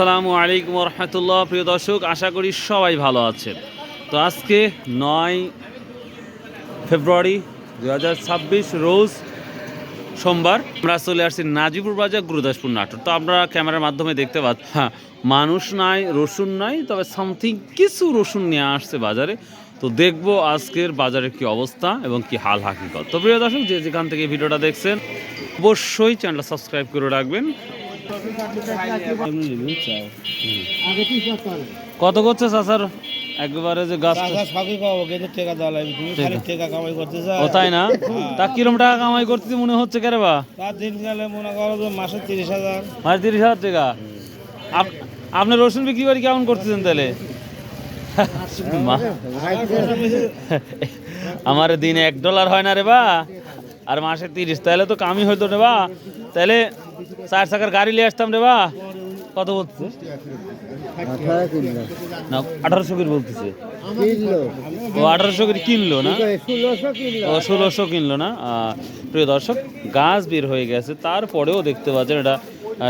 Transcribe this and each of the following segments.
আসসালামু আলাইকুম রহমতুল্লাহ। প্রিয় দর্শক, আশা করি সবাই ভালো আছেন। তো আজকে নয় ফেব্রুয়ারি দু হাজার ছাব্বিশ, রোজ সোমবার আমরা চলে আসছি নাজিপুর বাজার গুরুদাসপুর নাটোর। তো আপনারা ক্যামেরার মাধ্যমে দেখতে পাচ্ছেন হ্যাঁ মানুষ নাই, রসুন নাই, তবে সামথিং কিছু রসুন নিয়ে আসছে বাজারে। তো দেখব আজকের বাজারের কি অবস্থা এবং কি হাল হাকিকত। তো প্রিয় দর্শক, যে যেখান থেকে ভিডিওটা দেখছেন, অবশ্যই চ্যানেলটা সাবস্ক্রাইব করে রাখবেন। কত করছে চাষার? একবারে যে গাছ সবই পাবো কিন্তু টাকা দেওয়া লাগবে তুমি খালি টাকা কামাই করতে চাও তাই না? তা কিরম টাকা কামাই করতে মনে হচ্ছে কেরে বা? তার দিন গেলে মনে করো যে মাসে তিরিশ হাজার মাস তিরিশ হাজার টাকা। আপ- আপনি রসুন বিক্রি করে কেমন করতেছেন তাহলে? আমার দিনে এক ডলার হয় না রে বা। আর মাসে তিরিশ। তাহলে তো কামই হইতো রে বা। তাহলে চার চাকার গাড়ি নিয়ে আসতাম রে বা। কত বলছে না, আঠারোশো কির বলতেছে। ও আঠারোশো কির কিনলো না? ও ষোলোশো কিনলো না? প্রিয় দর্শক, গাছ বের হয়ে গেছে। তারপরেও দেখতে পাচ্ছেন এটা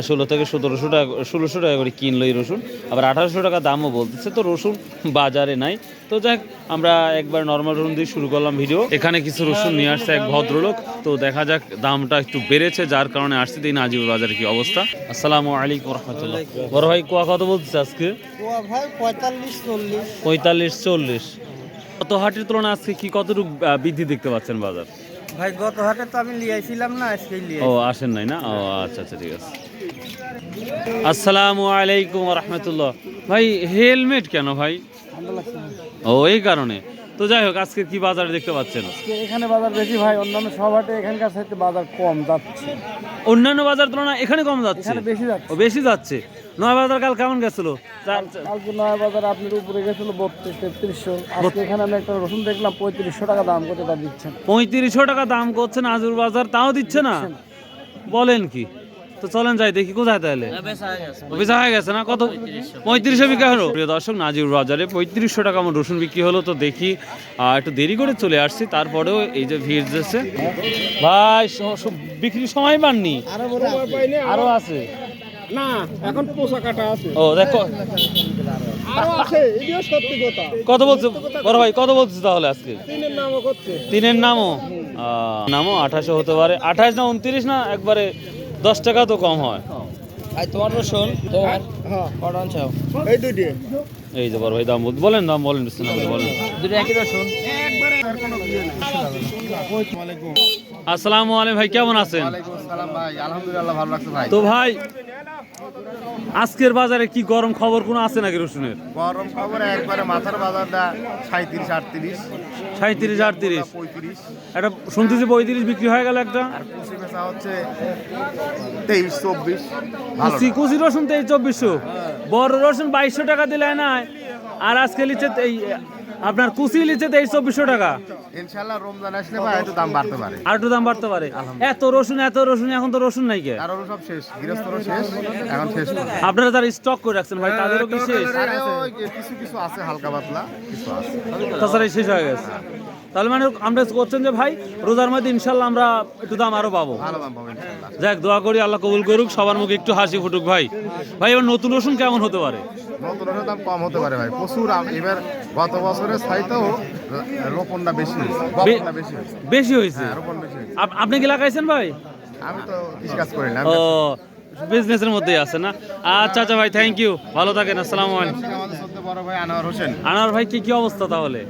ষোলো থেকে সতেরোশো টাকা ষোলোশো টাকা করে কিনলো এই রসুন। আবার আঠারোশো টাকা দামও বলতেছে তো রসুন বাজারে নাই। তো যাক আমরা একবার নর্মাল রসুন দিয়ে শুরু করলাম ভিডিও এখানে কিছু রসুন নিয়ে আসছে এক ভদ্রলোক তো দেখা যাক দামটা একটু বেড়েছে যার কারণে আসছে দিন নাজিবুর বাজারে কি অবস্থা। আসসালামু আলাইকুম রহমতুল্লাহ। বড় ভাই কোয়া কত বলতেছে আজকে? পঁয়তাল্লিশ চল্লিশ। গত হাটের তুলনায় আজকে কি কতটুকু বৃদ্ধি দেখতে পাচ্ছেন বাজার? ভাই গত হাটে তো আমি লিয়াইছিলাম না আজকে নিয়ে ও আসেন নাই না? ও আচ্ছা আচ্ছা ঠিক আছে। আসসালামু আলাইকুম রহমতুল্লাহ। ভাই হেলমেট কেন ভাই? ও এই কারণে। তো যাই হোক আজকে কি বাজার দেখতে পাচ্ছেন? এখানে বাজার বেশি ভাই অন্যান্য সব হাটে এখানকার সাথে বাজার কম যাচ্ছে। অন্যান্য বাজার তুলনায় এখানে কম যাচ্ছে? এখানে বেশি যাচ্ছে। ও বেশি যাচ্ছে। নয় বাজার কাল কেমন গেছিল? কালকে নয় বাজার আপনার উপরে গেছিল বত্রিশ তেত্রিশশো। আজকে এখানে আমি একটা রসুন দেখলাম পঁয়ত্রিশশো টাকা দাম কত তা দিচ্ছেন। পঁয়ত্রিশশো টাকা দাম করছে নাজুর বাজার তাও দিচ্ছে না? বলেন কি? তো চলেন যাই দেখি কোথায় তাহলে। বেচা হয়ে গেছে না? কত? পঁয়ত্রিশশো বিক্রি হলো। প্রিয় দর্শক নাজির বাজারে পঁয়ত্রিশশো টাকা আমার রসুন বিক্রি হলো তো দেখি একটু দেরি করে চলে আসছি তারপরেও এই যে ভিড় যাচ্ছে ভাই বিক্রির সময় পাননি? আরও আছে। না এখন পোষা কাটা আছে। ও দেখো। কত বলছো? বড় ভাই কত বলছিস তাহলে আজকে? তিনের নামও নামও? হতে পারে। আঠাশ না উনত্রিশ না একবারে দশ টাকা তো কম হয়। আর তোমার রসুন তোমার হ্যাঁ। কটা আনছো এই দুটি এই যে বড় ভাই দাম বল- বলেন দাম বলেন বলেন। দুটো একই আসসালামু আলাইকুম ভাই কেমন আছেন? সালাম ভাই আলহামদুলিল্লাহ ভালো লাগছে ভাই। তো ভাই আজকের বাজারে কি গরম খবর কোনো আছে নাকি রসুনের? গরম খবর একবারে মাথার বাজারটা সাঁত্রিশ আটত্রিশ। সাঁত্রিশ আটত্রিশ। পঁয়ত্রিশ। একটা শুনতেছি পঁয়ত্রিশ বিক্রি হয়ে গেল একটা। আর কুচি বেচা হচ্ছে তেইশ চব্বিশ। ভালো কুচি কুচি রসুন তেইশ চব্বিশশো। বড় রসুন বাইশশো টাকা দিলে না আর আজকে লিচ্ছে এই আপনার কুচি লিচ্ছে তেইশ চব্বিশশো টাকা। ইনশাল্লাহ রমজান আসলে ভাই একটু দাম বাড়তে পারে। আর একটু দাম বাড়তে পারে। এত রসুন এত রসুন এখন তো রসুন নাই কে? কারণ সব শেষ শেষ এখন শেষ আপনারা যারা স্টক করে রাখছেন ভাই তাদেরও কি শেষ? কিছু কিছু আছে হালকা পাতলা কিছু আছে। তাছাড়া শেষ হয়ে গেছে। তাহলে মানে আমরা করছেন যে ভাই রোজার মধ্যে ইনশাল্লাহ আমরা একটু দাম আরও পাবো। যাক দোয়া করি আল্লাহ কবুল করুক সবার মুখে একটু হাসি ফুটুক ভাই। ভাই এবার নতুন রসুন কেমন হতে পারে? নতুন রসুনের দাম কম হতে পারে ভাই। প্রচুর এবার গত বছরের চাইতেও রোপণটা বেশি হয়েছে বেশি বেশি হয়েছে? হ্যাঁ আপনি কি লাগাইছেন ভাই? আমি তো কৃষিকাজ করি না ও বিজনেসের মধ্যেই আছে না? আচ্ছা আচ্ছা ভাই থ্যাংক ইউ ভালো থাকেন আসসালামু আলাইকুম। আনোয়ার হোসেন। ভাই কি কি অবস্থা তাহলে?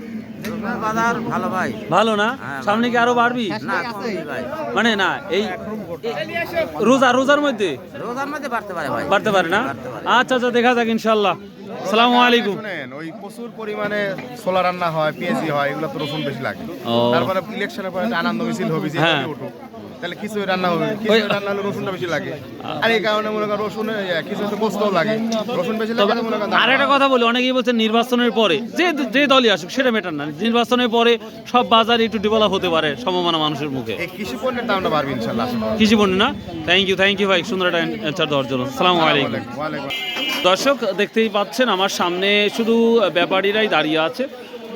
বাজার ভালো ভাই। ভালো না? সামনে কি আরও বাড়বি? না মানে না এই রোজা রোজার মধ্যে? রোজার মধ্যে বাড়তে পারে ভাই। বাড়তে পারে না? আচ্ছা আচ্ছা দেখা যাক ইনশাল্লাহ সালামু আলাইকুম। ওই প্রচুর পরিমাণে সোলা রান্না হয় পেঁয়াজি হয় এগুলো তো রসুন বেশি লাগে। তারপরে ইলেকশনের পরে আনন্দ মিছিল হবে যে হ্যাঁ। তাহলে কিছু রান্না হবে। কিছু রান্না হলে রসুনটা বেশি লাগে। আর এই কারণে মনে করেন রসুন কিছু একটা গোস্তও লাগে। রসুন বেশি লাগে মনে করেন আর একটা কথা বলি অনেকেই বলছেন নির্বাচনের পরে যে যে দলই আসুক সেটা মেটার না। নির্বাচনের পরে সব বাজার একটু ডেভেলপ হতে পারে সমমানা মানুষের মুখে। এই কৃষি পণ্যের দামটা বাড়বে করি। কৃষি পণ্য না? থ্যাংক ইউ থ্যাংক ইউ ভাই সুন্দর একটা অ্যান্সার দেওয়ার জন্য। সালামু আলাইকুম। দর্শক দেখতেই পাচ্ছেন আমার সামনে শুধু ব্যাপারীরাই দাঁড়িয়ে আছে।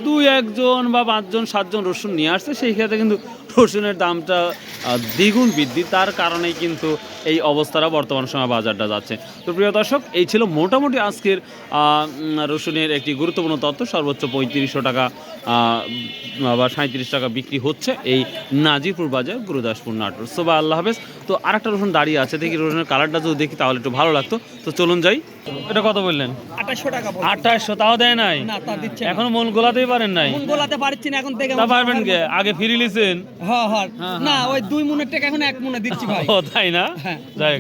দুই একজন বা পাঁচজন সাতজন রসুন নিয়ে আসছে সেই ক্ষেত্রে কিন্তু রসুনের দামটা দ্বিগুণ বৃদ্ধি। তার কারণেই কিন্তু এই অবস্থাটা বর্তমান সময় বাজারটা যাচ্ছে। তো প্রিয় দর্শক, এই ছিল মোটামুটি আজকের রসুনের একটি গুরুত্বপূর্ণ তথ্য। সর্বোচ্চ পঁয়ত্রিশশো টাকা বা সাঁত্রিশ টাকা বিক্রি হচ্ছে এই নাজিপুর বাজার, গুরুদাসপুর নাটোর। সোবা, আল্লাহ হাফেজ। তো আরেকটা রসুন দাঁড়িয়ে আছে, দেখি রসুনের কালারটা যদি দেখি তাহলে একটু ভালো লাগতো। তো চলুন যাই। এটা কত বললেন? আঠাশশো টাকা আঠাশশো তাও দেয় নাই? না তা দিচ্ছে এখনও মন গোলাতেই পারেন নাই? মন গোলাতে পারছি না এখন থেকে তা পারবেন কে? আগে ফিরি লিছেন? হ্যাঁ হ্যাঁ। না ওই দুই মনের টাকা এখন এক মনে দিচ্ছি ভাই। ও তাই না? হ্যাঁ। যাই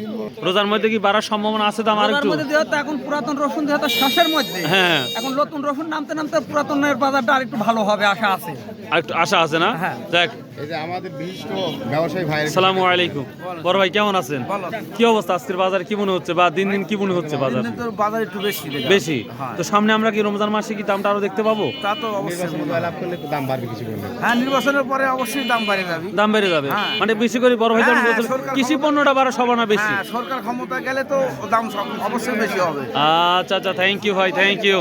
রোজার মধ্যে কি বাড়ার সম্ভাবনা আছে দাম আর একটু? মধ্যে যেহেতু এখন পুরাতন রসুন যেহেতু শ্বাসের মধ্যে হ্যাঁ। এখন নতুন রসুন নামতে নামতে পুরাতনের বাজারটা আর একটু ভালো হবে আশা আছে। আর একটু আশা আছে না? হ্যাঁ। দেখ এই যে আমাদের বিশিষ্ট ব্যবসায়ী ভাইয়ের সালামু আলাইকুম। বড় ভাই কেমন আছেন? কি অবস্থা আজকের বাজার? কি মনে হচ্ছে বা দিন দিন কি মনে হচ্ছে বাজার? বাজার একটু বেশি বেশি? তো সামনে আমরা কি রমজান মাসে কি দামটা আরও দেখতে পাবো? তা তো অবশ্যই নির্বাচনে করলে দাম বাড়বে কিছু হ্যাঁ নির্বাচনের পরে অবশ্যই দাম বাড়ে যাবে। দাম বেড়ে যাবে? হ্যাঁ। মানে বেশি করে বড় হ্যাঁ, বলছিল, সরকার কৃষি পণ্যটা বাড়া সবানা বেশি। হ্যাঁ সরকার ক্ষমতা গেলে তো দাম অবশ্যই বেশি হবে। আচ্ছা আচ্ছা থ্যাংক ইউ ভাই থ্যাংক ইউ